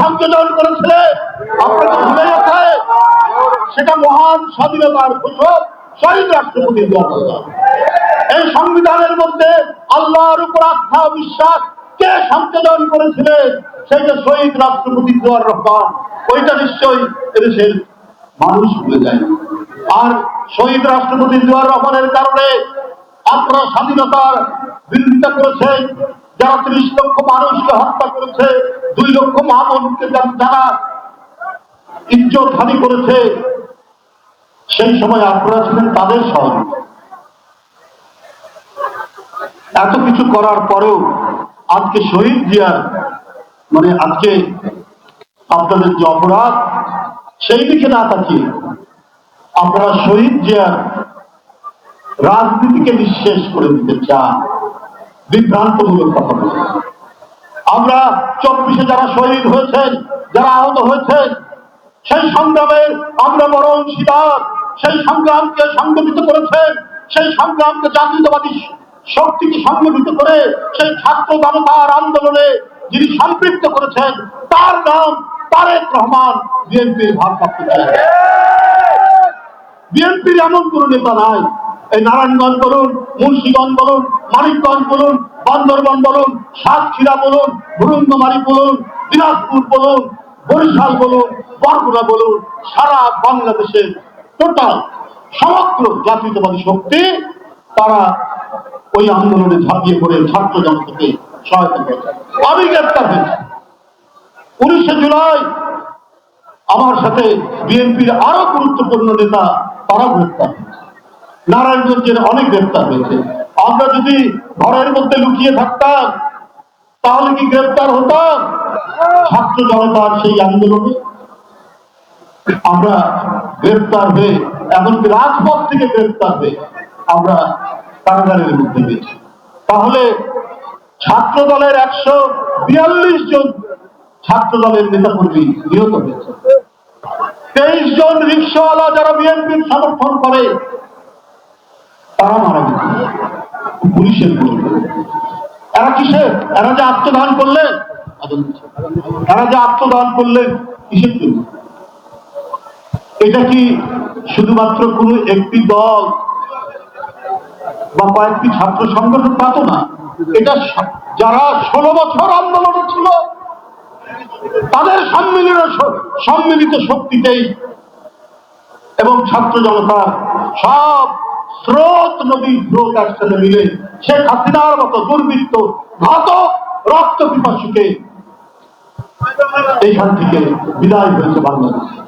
সংযোজন করেছিলেন আপনাকে ভুলে গেছে সেটা মহান স্বাধীনতার ঘোষক শহীদ রাষ্ট্রপতি এই সংবিধানের মধ্যে আল্লাহর উপর আস্থা বিশ্বাস কে সংশোধন করেছিলেন সেইটা শহীদ রাষ্ট্রপতি জিয়াউর রহমান। ওইটা নিশ্চয়ই এদেশের মানুষ ভুলে যায়। আর শহীদ রাষ্ট্রপতি জিয়াউর রহমানের কারণে আপনারা স্বাধীনতার বিরোধিতা করেছেন। যারা ত্রিশ লক্ষ মানুষকে হত্যা করেছে, দুই লক্ষ মা বোনকে যারা ইজ্জত হানি করেছে, সেই সময় আপনারা ছিলেন তাদের সহযোগী। এত কিছু করার পরেও আজকে শহীদ জিয়ার মানে আজকে আপনাদের যে অপরাধ, সেই দিকে না তাকিয়ে আপনারা শহীদ জিয়ার রাজনীতিকে নিঃশেষ করে দিতে চান। বিভ্রান্তমূলক কথা আমরা চব্বিশে যারা শহীদ হয়েছেন, যারা আহত হয়েছেন, সেই সংগ্রামে আমরা বড় অংশীদার, সেই সংগ্রামকে সংগঠিত করেছেন, সেই সংগ্রামকে জাতীয়তাবাদী শক্তিকে সংগঠিত করে সেই ছাত্র জনতার আন্দোলনে যিনি সম্পৃক্ত করেছেন, তার নাম তারেক রহমান, বিএনপির ভারপ্রাপ্ত বিএনপির এমন কোন নেতা নাই এই নারায়ণগঞ্জ বলুন, মুন্সিগঞ্জ বলুন, মানিকগঞ্জ বলুন, বান্দরবান বলুন, সাতক্ষীরা বলুন ভুরুঙ্গমারি বলুন, দিনাজপুর বলুন, বরিশাল বলুন, বরগুনা বলুন, সারা বাংলাদেশের টোটাল সমগ্র জাতীয়তাবাদী শক্তি তারা ওই আন্দোলনে ঝাঁপিয়ে পড়ে, ছাত্র জনতাকে সহায়তা করেছে আমি গ্রেপ্তার হয়েছি। উনিশে জুলাই আমার সাথে বিএনপির আরও গুরুত্বপূর্ণ নেতা তারা গ্রেপ্তার। হয়েছে নারায়ণগঞ্জের অনেক গ্রেপ্তার হয়েছে। আমরা যদি ঘরের মধ্যে লুকিয়ে থাকতাম, তাহলে কি গ্রেপ্তার হতাম? ছাত্র জনতার সেই আন্দোলনে। আমরা গ্রেপ্তার হয়ে, এমনকি রাজপথ থেকে গ্রেপ্তার হয়ে আমরা কারাগারের মধ্যে গেছি। তাহলে ছাত্র দলের একশো বিয়াল্লিশ জন ছাত্র দলের নেতাকর্মী নিহত হয়েছে। তেইশ জন রিক্সাওয়ালা যারা বিএনপির সমর্থন করে তারা মারা গেছে। পুলিশের এরা কিসের? এরা যে আত্মদান করলেন এরা যে আত্মদান করলেন কিসের জন্য? এটা কি শুধুমাত্র কোন একটি দল বা কয়েকটি ছাত্র সংগঠন তা তো না? এটা যারা ষোলো বছর আন্দোলনে ছিল, তাদের সম্মিলিত সম্মিলিত শক্তিতেই এবং ছাত্র জনতা সব স্রোত নদীর স্রোত একসাথে মিলে শেখ হাসিনার মতো দুর্বৃত্ত, ঘাতক, রক্ত পিপাসুকে এখান থেকে বিদায় হয়েছে বাংলাদেশ।